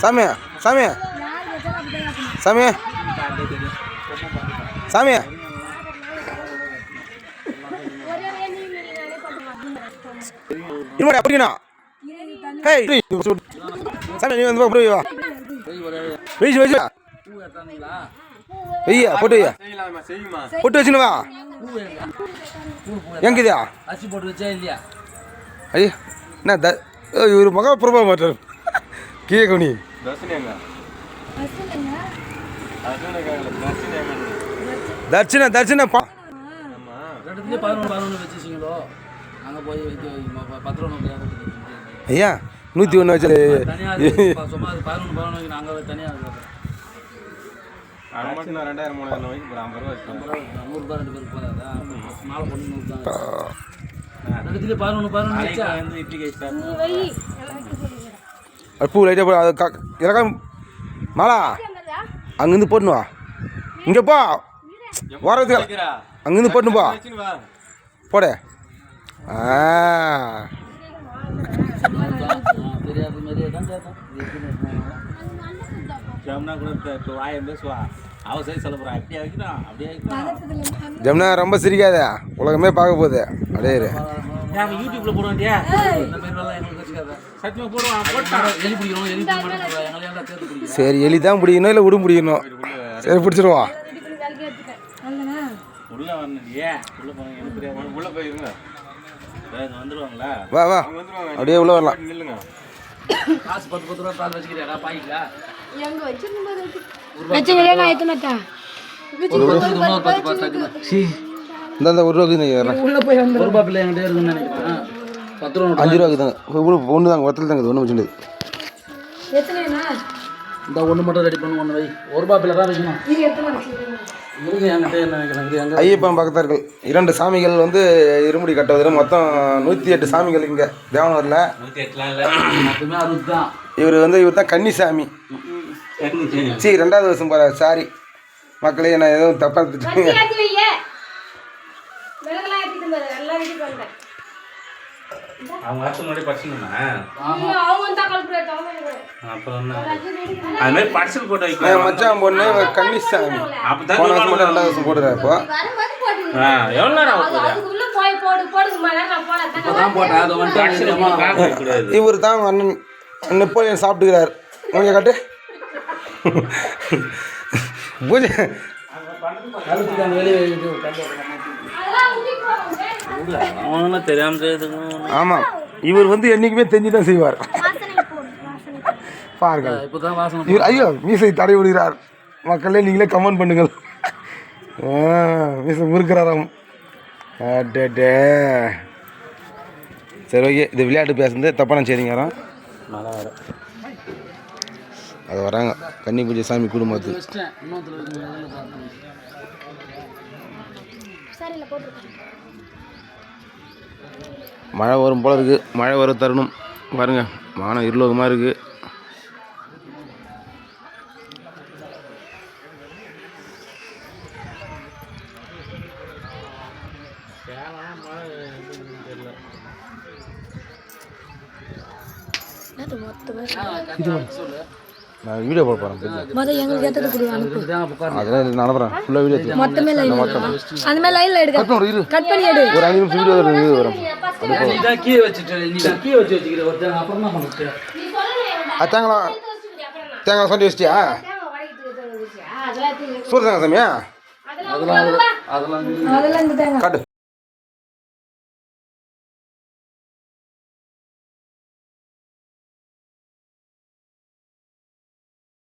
சாமி சாமி சாமி சாமி இருமாடா பிடிக்கணும் ஹேய் சாமி நீ வந்து வா, அப்படியே வா. வெயிச்சு வெயிச்சு வெய்யா போட்டு போட்டு வச்சுன்னு வா. எங்கேதா அரிசி போட்டு வச்சா இல்லையா? ஐயா என்ன இவர் மகா பிரபா மாட்டார் தர்ஷனியாங்க. தர்ஷனியாங்க தர்ச்சனை தர்ச்சனை பா. ரெண்டுத்துலேயும் பதினொன்று பதினொன்று வச்சுச்சிங்களோ அங்கே போய் ம- பத்து ரூபா நோட்டு. ஐயா நூற்றி ஒன்று வச்சு சும்மா அது பதினொன்று பதினொன்று நாங்கள் தனியாக ரெண்டாயிரம் மூணாயிரம் வாங்கி ஒரு ஐம்பது ரூபா நூறுரூபா ரெண்டு பேருக்கு போதாதா? மாலை பொண்ணு ரெண்டுத்துலேயும் பதினொன்று பதினொன்று வச்சா? பூ லைட்டாக போடு அது க இறக்காம மாலா அங்கேருந்து போட்டுன்னு வா இங்கே போ ஓரத்துக்கு அங்கேருந்து போட்டுன்னு போ போடு ஆ ஜம்னா ரொம்ப சிரிக்காத உலகமே பார்க்க போகுது அப்படியே ஏன் யூடியூப்ல போட வேண்டியா சத்தியமா போடுவான் போட்டான் எலி பிடிக்கணும் எலி பிடிக்க மாட்டேன் எங்களை எல்லாம் சேர்த்து பிடிக்கிறேன் சரி எலி தான் பிடிக்கணும் இல்லை உடும் பிடிக்கணும்? சரி பிடிச்சிருவோம் உள்ள வரணும்லையே உள்ள போங்க எனக்கு தெரியாது. உள்ள போயிருங்க இங்க வந்துருவாங்களா? வா வா. அப்படியே உள்ள வரலாம். நில்லுங்க. காசு பத்து பத்து ரூபா தாள் வச்சுக்கிறேன் பாய்க்கல பத்து இன்னொரு பத்து பத்து சி. இந்த ஒரு ரூபாய்க்கு தரேன் ஒரு ரூபா பிள்ளை என்கிட்ட இருக்குன்னு நினைக்கிறேன். பத்து ரூபா அஞ்சு ரூபாய்க்கு தாங்க ஒன்று தாங்க ஒருத்தல் தாங்க ஒன்றும் வச்சுட்டு இந்த ஒன்று மட்டும் ரெடி பண்ணு ஒன்று வை. ஒரு ரூபா பிள்ளை தான் வைக்கணும். ஐயப்பன் பக்தர்கள் இரண்டு சாமிகள் வந்து இருமுடி கட்டுவதில் மொத்தம் நூற்றி எட்டு சாமிகள் இங்கே தேவனூரில். இவர் வந்து இவர் தான் கன்னிசாமி. சரி ரெண்டாவது வருஷம் போகிற சாரி. மக்களே என்ன எதுவும் தப்பாக எடுத்துட்டீங்க அவங்க வருஷம் முன்னாடி படிச்சுனா அவங்க அப்புறம் என்ன அது மாதிரி படிச்சல் போட்டு என் வைக்கலாம் மச்சான் பொண்ணு இவன் கன்னிசாமி. அப்பதான் போன வருஷம் மட்டும் ரெண்டாவது போடுறா இப்போ? நேரம் ஆகும் தான் இவர் அண்ணன். நெப்போலியன் சாப்பிட்டுக்கிறார். காட்டு. பூஜை. அவனும் ஆமாம் இவர் வந்து என்றைக்குமே தெரிஞ்சு தான் செய்வார். பாருங்கள். இவர் ஐயோ மீசை தடை விடுகிறார் மக்களே நீங்களே கமெண்ட் பண்ணுங்கள். மீசை முறுக்கிறாராம். அடடே சரி ஓகே. இது விளையாட்டு பேசுனது தப்பான செய்திங்கிறான் மழை வர அது வராங்க. கன்னி பூஜை சாமி குடும்பத்து. முதல்ல பார்த்தேன். மழை வரும் போல இருக்குது மழை வரும் தருணம். பாருங்க வானம் இருலோகமாக இருக்குது சொல்லு நான் வீடியோ போட போகிறேன் மொதல் எங்களுக்கு ஏற்றது கொடு உட்காரு அதெல்லாம் நான் அனுப்புகிறேன் ஃபுல்லாக வீடியோ எடுத்து மொத்தமே லைன் அந்த மாதிரி லைன்ல எடுக்க. கட் பண்ணு, இரு. கட் பண்ணி எடு. ஒரு அஞ்சு நிமிஷம் வீடியோ இது வரும் நீ தான் கீழே வச்சுட்டு நீ தான் கீழே வச்சு வச்சுக்கிற ஒரு தேங்காய் அப்புறம். பண்ணிட்டு சொல்லி வச்சிட்டியா? எடுத்து தேங்காய் சாமியா? அதெல்லாம் அதெல்லாம் காட்டு.